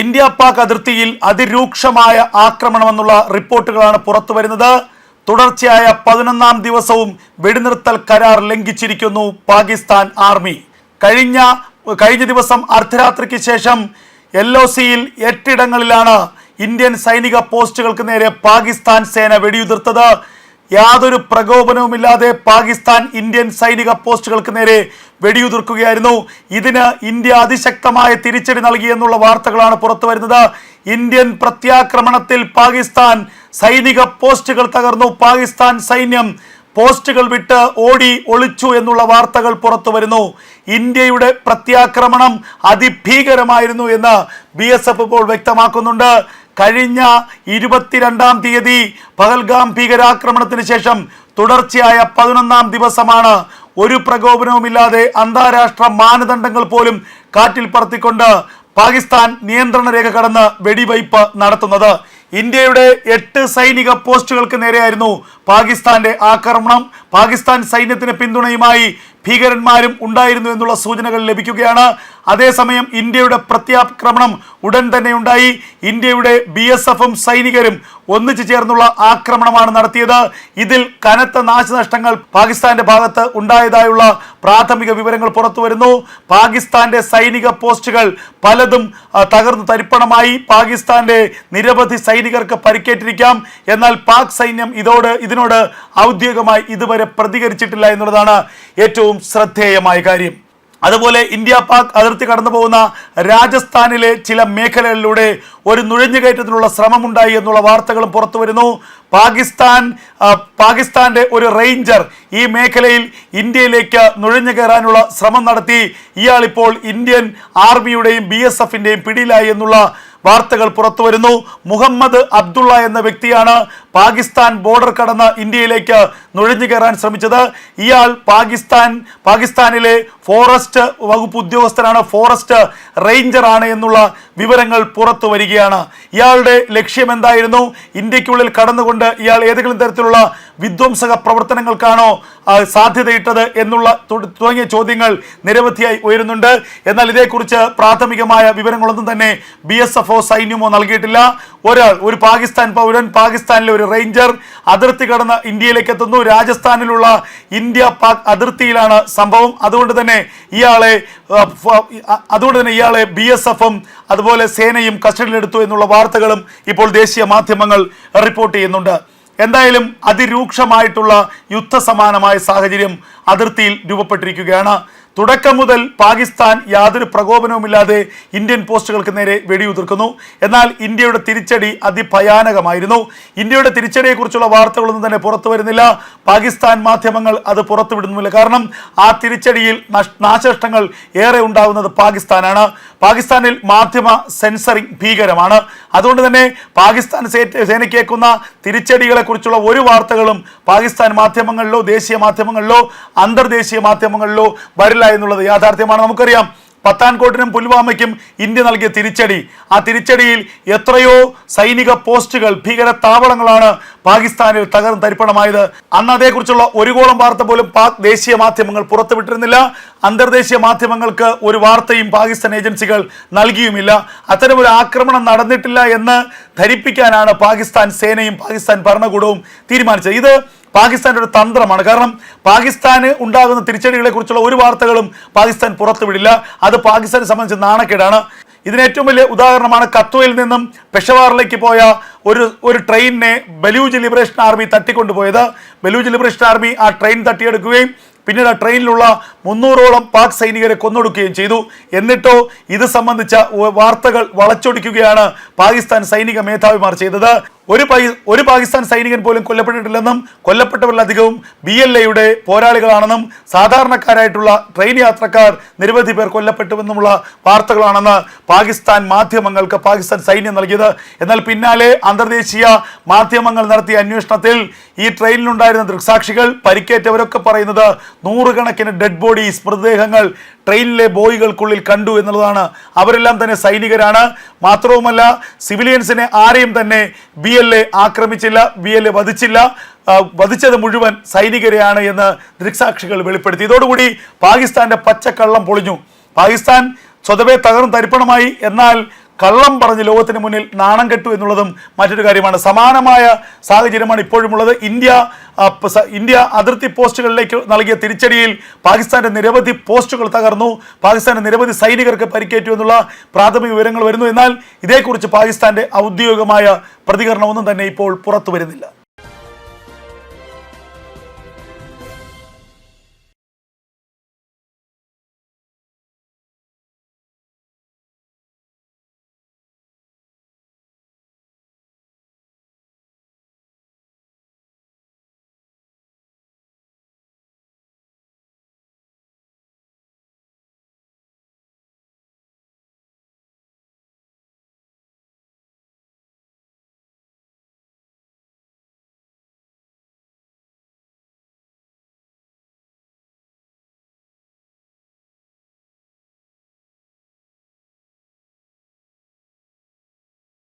India Pak അതിർത്തിയിൽ അതിരൂക്ഷമായ ആക്രമണമെന്നുള്ള റിപ്പോർട്ടുകളാണ് പുറത്തു വരുന്നത് തുടർച്ചയായ പതിനൊന്നാം ദിവസവും വെടിനിർത്തൽ കരാർ ലംഘിച്ചിരിക്കുന്നു പാകിസ്ഥാൻ ആർമി. കഴിഞ്ഞ കഴിഞ്ഞ ദിവസം അർദ്ധരാത്രിക്ക് ശേഷം എൽ ഒ സിയിൽ എട്ടിടങ്ങളിലാണ് ഇന്ത്യൻ സൈനിക പോസ്റ്റുകൾക്ക് നേരെ പാകിസ്ഥാൻ സേന വെടിയുതിർത്തത്. യാതൊരു പ്രകോപനവുമില്ലാതെ പാകിസ്ഥാൻ ഇന്ത്യൻ സൈനിക പോസ്റ്റുകൾക്ക് നേരെ വെടിയുതിർക്കുകയായിരുന്നു. ഇതിന് ഇന്ത്യ അതിശക്തമായ തിരിച്ചടി നൽകി എന്നുള്ള വാർത്തകളാണ് പുറത്തു വരുന്നത്. ഇന്ത്യൻ പ്രത്യാക്രമണത്തിൽ പാകിസ്ഥാൻ സൈനിക പോസ്റ്റുകൾ തകർന്നു. പാകിസ്ഥാൻ സൈന്യം പോസ്റ്റുകൾ വിട്ട് ഓടി ഒളിച്ചു എന്നുള്ള വാർത്തകൾ പുറത്തു വരുന്നു. ഇന്ത്യയുടെ പ്രത്യാക്രമണം അതിഭീകരമായിരുന്നു എന്ന് ബി ഇപ്പോൾ വ്യക്തമാക്കുന്നുണ്ട്. കഴിഞ്ഞ ഇരുപത്തിരണ്ടാം തീയതി പഹൽഗാം ഭീകരാക്രമണത്തിന് ശേഷം തുടർച്ചയായ പതിനൊന്നാം ദിവസമാണ് ഒരു പ്രകോപനവുമില്ലാതെ അന്താരാഷ്ട്ര മാനദണ്ഡങ്ങൾ പോലും കാറ്റിൽ പറത്തിക്കൊണ്ട് പാകിസ്ഥാൻ നിയന്ത്രണ രേഖ കടന്ന് വെടിവയ്പ് നടത്തുന്നത്. ഇന്ത്യയുടെ എട്ട് സൈനിക പോസ്റ്റുകൾക്ക് നേരെയായിരുന്നു പാകിസ്ഥാന്റെ ആക്രമണം. പാകിസ്ഥാൻ സൈന്യത്തിന് പിന്തുണയുമായി ഭീകരന്മാരും ഉണ്ടായിരുന്നു എന്നുള്ള സൂചനകൾ ലഭിക്കുകയാണ്. അതേസമയം ഇന്ത്യയുടെ പ്രത്യാക്രമണം ഉടൻ തന്നെ ഉണ്ടായി. ഇന്ത്യയുടെ ബി എസ് എഫും സൈനികരും ഒന്നിച്ചു ചേർന്നുള്ള ആക്രമണമാണ് നടത്തിയത്. ഇതിൽ കനത്ത നാശനഷ്ടങ്ങൾ പാകിസ്ഥാന്റെ ഭാഗത്ത് ഉണ്ടായതായുള്ള പ്രാഥമിക വിവരങ്ങൾ പുറത്തു വരുന്നു. പാകിസ്ഥാന്റെ സൈനിക പോസ്റ്റുകൾ പലതും തകർന്നു തരിപ്പണമായി. പാകിസ്ഥാന്റെ നിരവധി സൈനികർക്ക് പരിക്കേറ്റിരിക്കാം. എന്നാൽ പാക് സൈന്യം ഇതോട് ഇതിനോട് ഔദ്യോഗികമായി ഇതുവരെ പ്രതികരിച്ചിട്ടില്ല എന്നുള്ളതാണ് ഏറ്റവും ശ്രദ്ധേയമായ കാര്യം. അതുപോലെ ഇന്ത്യ പാക് അതിർത്തി കടന്നു പോകുന്ന രാജസ്ഥാനിലെ ചില മേഖലകളിലൂടെ ഒരു നുഴഞ്ഞുകയറ്റത്തിനുള്ള ശ്രമമുണ്ടായി എന്നുള്ള വാർത്തകളും പുറത്തു വരുന്നു. പാകിസ്ഥാൻ പാകിസ്ഥാന്റെ ഒരു റേഞ്ചർ ഈ മേഖലയിൽ ഇന്ത്യയിലേക്ക് നുഴഞ്ഞു കയറാനുള്ള ശ്രമം നടത്തി. ഇയാൾ ഇപ്പോൾ ഇന്ത്യൻ ആർമിയുടെയും ബി എസ് എഫിന്റെയും പിടിയിലായി എന്നുള്ള വാർത്തകൾ പുറത്തുവരുന്നു മുഹമ്മദ് അബ്ദുള്ള എന്ന വ്യക്തിയാണ് പാകിസ്ഥാൻ ബോർഡർ കടന്ന് ഇന്ത്യയിലേക്ക് നുഴഞ്ഞു കയറാൻ ശ്രമിച്ചത്. ഇയാൾ പാകിസ്ഥാൻ പാകിസ്ഥാനിലെ ഫോറസ്റ്റ് വകുപ്പ് ഉദ്യോഗസ്ഥനാണ്. ഫോറസ്റ്റ് റേഞ്ചർ ആണ് എന്നുള്ള വിവരങ്ങൾ പുറത്തു വരികയാണ്. ഇയാളുടെ ലക്ഷ്യം എന്തായിരുന്നു? ഇന്ത്യക്കുള്ളിൽ കടന്നുകൊണ്ട് ഇയാൾ ഏതെങ്കിലും തരത്തിലുള്ള വിധ്വംസക പ്രവർത്തനങ്ങൾക്കാണോ സാധ്യതയിട്ടത് എന്നുള്ള തുടങ്ങിയ ചോദ്യങ്ങൾ നിരവധിയായി ഉയരുന്നുണ്ട്. എന്നാൽ ഇതേക്കുറിച്ച് പ്രാഥമികമായ വിവരങ്ങളൊന്നും തന്നെ ബി എസ് എഫോ സൈന്യമോ നൽകിയിട്ടില്ല. ഒരാൾ ഒരു പാകിസ്ഥാൻ പൗരൻ പാകിസ്ഥാനിലെ ഒരു റേഞ്ചർ അതിർത്തി കടന്ന് ഇന്ത്യയിലേക്ക് എത്തുന്നു രാജസ്ഥാനിലുള്ള ഇന്ത്യ പാക് അതിർത്തിയിലാണ് സംഭവം. അതുകൊണ്ട് തന്നെ ഇയാളെ അതുകൊണ്ട് തന്നെ ഇയാളെ ബി എസ് എഫും അതുപോലെ സേനയും കസ്റ്റഡിയിലെടുത്തു എന്നുള്ള വാർത്തകളും ഇപ്പോൾ ദേശീയ മാധ്യമങ്ങൾ റിപ്പോർട്ട് ചെയ്യുന്നുണ്ട്. എന്തായാലും അതിരൂക്ഷമായിട്ടുള്ള യുദ്ധസമാനമായ സാഹചര്യം അതിർത്തിയിൽ രൂപപ്പെട്ടിരിക്കുകയാണ്. തുടക്കം മുതൽ പാകിസ്ഥാൻ യാതൊരു പ്രകോപനവുമില്ലാതെ ഇന്ത്യൻ പോസ്റ്റുകൾക്ക് നേരെ വെടിയുതിർക്കുന്നു. എന്നാൽ ഇന്ത്യയുടെ തിരിച്ചടി അതിഭയാനകമായിരുന്നു. ഇന്ത്യയുടെ തിരിച്ചടിയെക്കുറിച്ചുള്ള വാർത്തകളൊന്നും തന്നെ പുറത്തു വരുന്നില്ല. പാകിസ്ഥാൻ മാധ്യമങ്ങൾ അത് പുറത്തുവിടുന്നുമില്ല കാരണം ആ തിരിച്ചടിയിൽ നഷ്- നാശനഷ്ടങ്ങൾ ഏറെ ഉണ്ടാകുന്നത് പാകിസ്ഥാനാണ്. പാകിസ്ഥാനിൽ മാധ്യമ സെൻസറിങ് ഭീകരമാണ്. അതുകൊണ്ട് തന്നെ പാകിസ്ഥാൻ സേനയ്ക്കേക്കുന്ന തിരിച്ചടികളെക്കുറിച്ചുള്ള ഒരു വാർത്തകളും പാകിസ്ഥാൻ മാധ്യമങ്ങളിലോ ദേശീയ മാധ്യമങ്ങളിലോ അന്തർദേശീയ മാധ്യമങ്ങളിലോ വരില്ല. എന്നുള്ളത് യാഥാർത്ഥ്യമാണ്. നമുക്കറിയാം പത്താൻകോട്ടിനും പുൽവാമയ്ക്കും ഇന്ത്യ നൽകിയ തിരിച്ചടി. ആ തിരിച്ചടിയിൽ എത്രയോ സൈനിക പോസ്റ്റുകൾ ഭീകര താവളങ്ങളാണ് പാകിസ്ഥാനിൽ തകർന്ന് തരിപ്പണമായത്. അന്ന് അതേക്കുറിച്ചുള്ള ഒരു കോളം വാർത്ത പോലും പാക് ദേശീയ മാധ്യമങ്ങൾ പുറത്തുവിട്ടിരുന്നില്ല. അന്തർദേശീയ മാധ്യമങ്ങൾക്ക് ഒരു വാർത്തയും പാകിസ്ഥാൻ ഏജൻസികൾ നൽകിയുമില്ല. അത്തരമൊരു ആക്രമണം നടന്നിട്ടില്ല എന്ന് ധരിപ്പിക്കാനാണ് പാകിസ്ഥാൻ സേനയും പാകിസ്ഥാൻ ഭരണകൂടവും തീരുമാനിച്ചത്. ഇത് പാകിസ്ഥാന്റെ ഒരു തന്ത്രമാണ്. കാരണം പാകിസ്ഥാന് ഉണ്ടാകുന്ന തിരിച്ചടികളെ കുറിച്ചുള്ള ഒരു വാർത്തകളും പാകിസ്ഥാൻ പുറത്തുവിടില്ല. അത് പാകിസ്ഥാനെ സംബന്ധിച്ച് നാണക്കേടാണ്. ഇതിന് ഏറ്റവും വലിയ ഉദാഹരണമാണ് കത്വയിൽ നിന്നും പെഷവാറിലേക്ക് പോയ ഒരു ഒരു ട്രെയിനിനെ ബലൂജ് ലിബറേഷൻ ആർമി തട്ടിക്കൊണ്ടുപോയത്. ബലൂജ് ലിബറേഷൻ ആർമി ആ ട്രെയിൻ തട്ടിയെടുക്കുകയും പിന്നീട് ആ ട്രെയിനിലുള്ള മുന്നൂറോളം പാക് സൈനികരെ കൊന്നൊടുക്കുകയും ചെയ്തു. എന്നിട്ടോ ഇത് സംബന്ധിച്ച വാർത്തകൾ വളച്ചൊടിക്കുകയാണ് പാകിസ്ഥാൻ സൈനിക മേധാവിമാർ ചെയ്തത്. ഒരു ഒരു പാകിസ്ഥാൻ സൈനികൻ പോലും കൊല്ലപ്പെട്ടിട്ടില്ലെന്നും കൊല്ലപ്പെട്ടവരിലധികവും ബി എൽ എയുടെ പോരാളികളാണെന്നും സാധാരണക്കാരായിട്ടുള്ള ട്രെയിൻ യാത്രക്കാർ നിരവധി പേർ കൊല്ലപ്പെട്ടുവെന്നുമുള്ള വാർത്തകളാണെന്ന് പാകിസ്ഥാൻ മാധ്യമങ്ങൾക്ക് പാകിസ്ഥാൻ സൈന്യം നൽകിയത്. എന്നാൽ പിന്നാലെ അന്തർദേശീയ മാധ്യമങ്ങൾ നടത്തിയ അന്വേഷണത്തിൽ ഈ ട്രെയിനിലുണ്ടായിരുന്ന ദൃക്സാക്ഷികൾ പരിക്കേറ്റവരൊക്കെ പറയുന്നത് നൂറുകണക്കിന് ഡെഡ് ബോഡീസ് മൃതദേഹങ്ങൾ ട്രെയിനിലെ ബോയികൾക്കുള്ളിൽ കണ്ടു എന്നുള്ളതാണ്. അവരെല്ലാം തന്നെ സൈനികരാണ്. മാത്രവുമല്ല സിവിലിയൻസിനെ ആരെയും തന്നെ ബി എൽ എ ആക്രമിച്ചില്ല ബി എൽ എ വധിച്ചില്ല വധിച്ചത് മുഴുവൻ സൈനികരെയാണ് എന്ന് ദൃക്സാക്ഷികൾ വെളിപ്പെടുത്തി. ഇതോടുകൂടി പാകിസ്ഥാന്റെ പച്ചക്കള്ളം പൊളിഞ്ഞു. പാകിസ്ഥാൻ സ്വതവേ തകർന്ന് തരിപ്പണമായി. എന്നാൽ കള്ളം പറഞ്ഞ് ലോകത്തിന് മുന്നിൽ നാണം കെട്ടു എന്നുള്ളതും മറ്റൊരു കാര്യമാണ്. സമാനമായ സാഹചര്യമാണ് ഇപ്പോഴുമുള്ളത്. ഇന്ത്യ ഇന്ത്യ അതിർത്തി പോസ്റ്റുകളിലേക്ക് നൽകിയ തിരിച്ചടിയിൽ പാകിസ്ഥാന്റെ നിരവധി പോസ്റ്റുകൾ തകർന്നു. പാകിസ്ഥാന്റെ നിരവധി സൈനികർക്ക് പരിക്കേറ്റു എന്നുള്ള പ്രാഥമിക വിവരങ്ങൾ വരുന്നു. എന്നാൽ ഇതേക്കുറിച്ച് പാകിസ്ഥാന്റെ ഔദ്യോഗികമായ പ്രതികരണമൊന്നും തന്നെ ഇപ്പോൾ പുറത്തു വരുന്നില്ല.